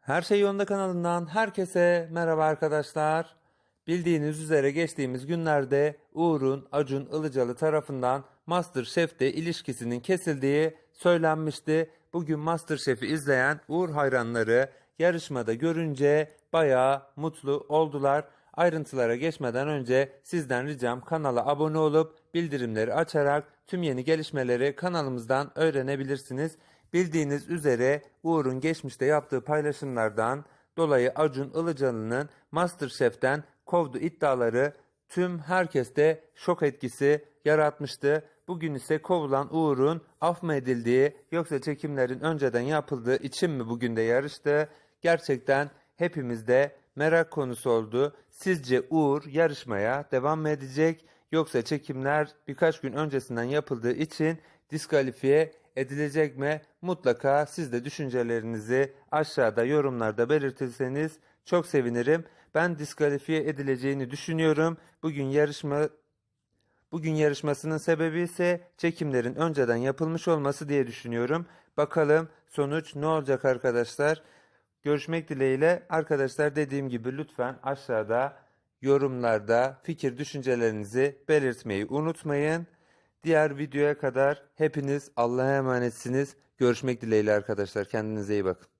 Her Şey Yolunda kanalından herkese merhaba arkadaşlar. Bildiğiniz üzere geçtiğimiz günlerde Uğur'un Acun Ilıcalı tarafından MasterChef'te ilişkisinin kesildiği söylenmişti. Bugün MasterChef'i izleyen Uğur hayranları yarışmada görünce bayağı mutlu oldular. Ayrıntılara geçmeden önce sizden ricam kanala abone olup bildirimleri açarak tüm yeni gelişmeleri kanalımızdan öğrenebilirsiniz. Bildiğiniz üzere Uğur'un geçmişte yaptığı paylaşımlardan dolayı Acun Ilıcalı'nın MasterChef'ten kovdu iddiaları tüm herkeste şok etkisi yaratmıştı. Bugün ise kovulan Uğur'un af mı edildiği yoksa çekimlerin önceden yapıldığı için mi bugün de yarıştı? Gerçekten hepimizde merak konusu oldu. Sizce Uğur yarışmaya devam mı edecek yoksa çekimler birkaç gün öncesinden yapıldığı için diskalifiye edilecek mi? Mutlaka siz de düşüncelerinizi aşağıda yorumlarda belirtirseniz çok sevinirim. Ben diskalifiye edileceğini düşünüyorum. Bugün yarışma Bugün yarışmasının sebebi ise çekimlerin önceden yapılmış olması diye düşünüyorum. Bakalım sonuç ne olacak arkadaşlar? Görüşmek dileğiyle arkadaşlar dediğim gibi lütfen aşağıda yorumlarda fikir düşüncelerinizi belirtmeyi unutmayın. Diğer videoya kadar hepiniz Allah'a emanetsiniz. Görüşmek dileğiyle arkadaşlar. Kendinize iyi bakın.